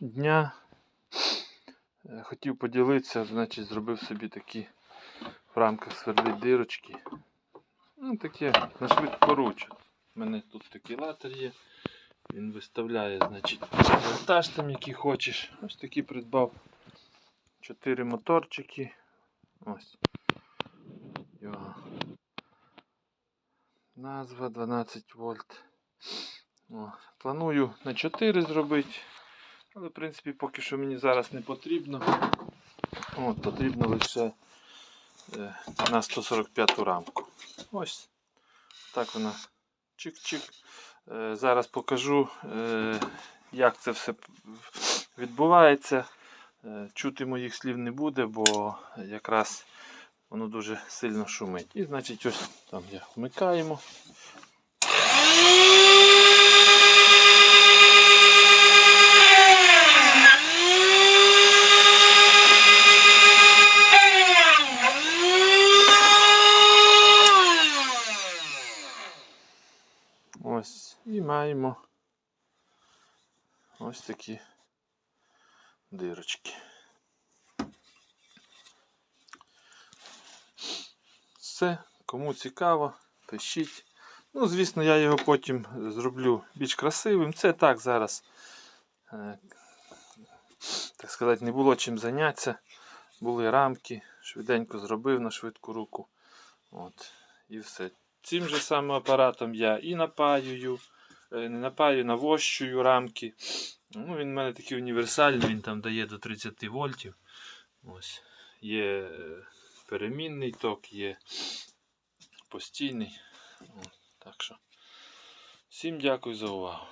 дня е, хотів поділитися, значить зробив собі такі в рамках сверлить дирочки. Ну, таке на швидкоруч. У мене тут такий латер є. Він виставляє, значить, вольтаж там, який хочеш. Ось такий придбав. Чотири моторчики. Ось. Його. Назва 12 вольт. О, планую на 4 зробити. Але в принципі поки що мені зараз не потрібно. От, потрібно лише е, на 145 рамку. Ось так вона чик-чик. Е, зараз покажу, е, як це все відбувається. Чути моїх слів не буде, бо якраз воно дуже сильно шумить. І значить ось там я вмикаємо. Ось. І маємо ось такі дирочки. Все, кому цікаво, пишіть. Ну, звісно, я його потім зроблю більш красивим. Це так зараз, е, так сказати, не було чим зайнятися. Були рамки, швиденько зробив на швидку руку. От, і все. Цим же самим апаратом я і напаюю, е, не напаю, навощую рамки. Ну, він в мене такий універсальний, він там дає до 30 вольтів. Ось. Є е, перемінний ток, є постійний. Так що. Всім дякую за увагу.